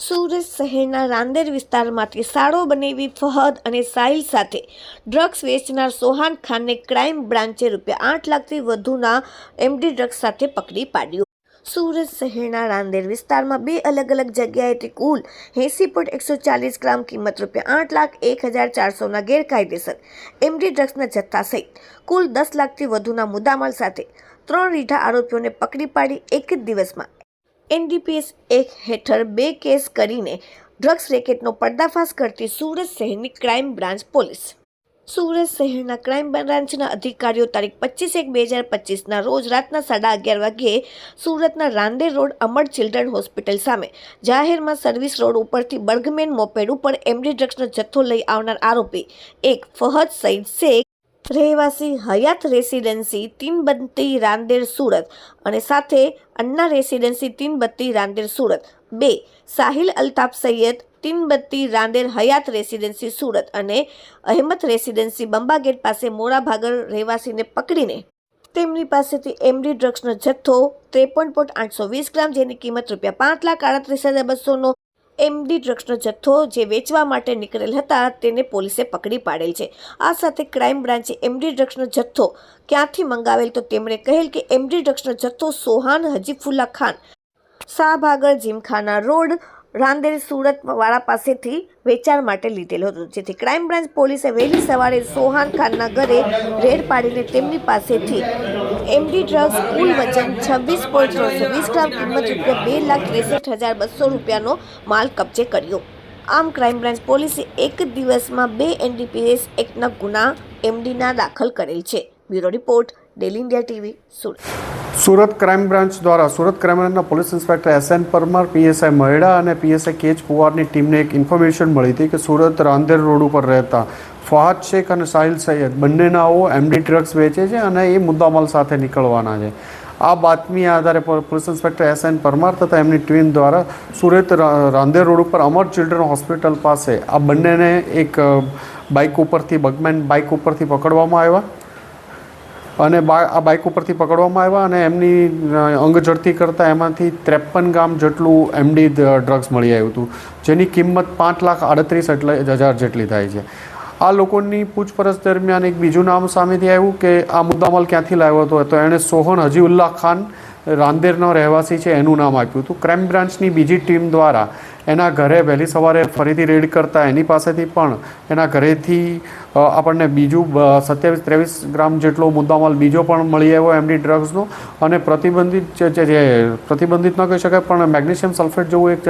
સુરત શહેરના રાંદેર વિસ્તારમાંથી સાળો બનેવી ફહદ અને સાહિલ સાથે ડ્રગ્સ વેચનાર સોહાન ખાનને ક્રાઇમ બ્રાન્ચે રૂપિયા આઠ લાખથી વધુના એમડી ડ્રગ્સ સાથે પકડી પાડ્યો. સુરત શહેરના રાંદેર વિસ્તારમાં બે અલગ અલગ જગ્યાએથી કુલ એંસી પોઈન્ટ એકસો ચાલીસ ગ્રામ કિંમત રૂપિયા આઠ લાખ એક હજાર ચારસોના ગેરકાયદેસર એમડી ડ્રગ્સના જથ્થા સહિત કુલ દસ લાખથી વધુના મુદ્દામાલ સાથે ત્રણ રીઢા આરોપીઓને પકડી પાડી એક જ દિવસમાં એનડીપીએસ એક હેઠળ બે કેસ કરીને ડ્રગ્સ રેકેટનો પર્દાફાશ કરતી સુરત શહેરની ક્રાઇમ બ્રાન્ચ પોલીસ. સુરત શહેરના ક્રાઇમ બ્રાન્ચના અધિકારીઓ તારીખ પચીસ એક બે હજાર પચીસના રોજ રાતના સાડા અગિયાર વાગ્યે સુરતના Rander road Amar children hospital સામે જાહેરમાં સર્વિસ રોડ ઉપરથી બર્ગમેન મોપેડ ઉપર એમડી ડ્રગ્સનો જથ્થો લઈ આવનાર આરોપી એક ફહદ સઈદ શેખ રહેવાસી હયાત રેસિડેન્સી તીનબત્તી રાંદેર સુરત અને સાથે અન્ના રેસિડેન્સી તીનબત્તી રાંદેર સુરત. બે, સાહિલ અલ્તાફ સૈયદ તીનબત્તી રાંદેર હયાત રેસિડેન્સી સુરત અને અહેમદ રેસિડેન્સી બંબાગેટ પાસે મોરા ભાગર રહેવાસીને પકડીને. તેમની પાસેથી એમડી ડ્રગ્સનો જથ્થો ત્રેપન પોઈન્ટ આઠસો વીસ ગ્રામ જેની કિંમત રૂપિયા પાંચ લાખ આડત્રીસ હજાર બસોનો એમડી ડ્રગ્સનો જથ્થો જે વેચવા માટે નીકળેલ હતા તેને પોલીસે પકડી પાડેલ છે. આ સાથે ક્રાઇમ બ્રાન્ચે એમડી ડ્રગ્સનો જથ્થો ક્યાંથી મંગાવેલ તો તેમણે કહેલ કે એમડી ડ્રગ્સનો જથ્થો સોહાન હજીફુલ્લા ખાન શાહભાગર જીમખાના રોડ રાંદેર સુરત વાળા પાસેથી વેચાણ માટે લીધેલો હતો. જેથી ક્રાઇમ બ્રાન્ચ પોલીસે વહેલી સવારે સોહાન ખાનના ઘરે રેડ પાડીને તેમની પાસેથી એમડી ડ્રગ્સ કુલ વજન છવ્વીસ પોઈન્ટ ત્રણસો વીસ ગ્રામ કિંમત રૂપિયા બે લાખ ત્રેસઠ હજાર બસો રૂપિયાનો માલ કબજે કર્યો. આમ ક્રાઇમ બ્રાન્ચ પોલીસે એક દિવસમાં બે એનડીપીએસ એક્ટના ગુના એમડીના દાખલ કરેલ છે. Bureau report daily India TV Surat. Surat crime branch દ્વારા સુરત ક્રાઇમ બ્રાન્ચના police inspector S N Parmar, PSI Maheda અને પીએસઆઈ કેચ પુવારની ટીમને એક ઇન્ફોર્મેશન મળી હતી કે સુરત રાંદેર રોડ ઉપર રહેતા ફહાદ શેખ અને સાહિલ સૈયદ બંનેનાઓ એમડી ડ્રગ્સ વેચે છે અને એ મુદ્દામાલ સાથે નીકળવાના છે. આ બાતમી આધારે police inspector S N Parmar તથા એમની ટીમ દ્વારા સુરત રાંદેર રોડ ઉપર અમર ચિલ્ડ્રન હોસ્પિટલ પાસે આ બંનેને એક બાઇક ઉપરથી બગમેન બાઇક ઉપરથી પકડવામાં આવ્યા. અને આ બાઇક ઉપરથી પકડવામાં આવ્યા અને એમની અ, અંગ ઝડતી કરતાં એમાંથી ત્રેપન ગ્રામ જેટલું એમડી ડ્રગ્સ મળી આવ્યું હતું જેની કિંમત પાંચ લાખ આડત્રીસ હજાર જેટલી થાય છે. આ લોકોની પૂછપરછ દરમિયાન એક બીજું નામ સામેથી આવ્યું કે આ મુદ્દામાલ ક્યાંથી લાવ્યો હતો? તો એણે સોહન હજીઉલ્લા ખાન રાંદેરનો રહેવાસી છે, એનું નામ આપ્યું હતું. ક્રાઇમ બ્રાન્ચની બીજી ટીમ દ્વારા એના ઘરે વહેલી સવારે ફરીથી રેડ કરતા એની પાસેથી પણ એના ઘરેથી આપણને બીજું સત્યાવીસ ત્રેવીસ ગ્રામ જેટલો મુદ્દામાલ બીજો પણ મળી આવ્યો એમની ડ્રગ્સનો. અને પ્રતિબંધિત જે પ્રતિબંધિત ન કહી શકાય, પણ મેગ્નેશિયમ સલ્ફેટ જેવું એક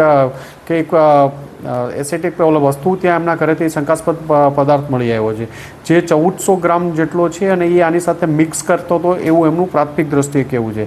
કે એક એસેટિક ઓલો વસ્તુ ત્યાં એમના ઘરેથી શંકાસ્પદ પદાર્થ મળી આવ્યો છે. જે ચૌદસો ગ્રામ જેટલો છે અને એ આની સાથે મિક્સ કરતો હતો એવું એમનું પ્રાથમિક દ્રષ્ટિએ કહેવું છે.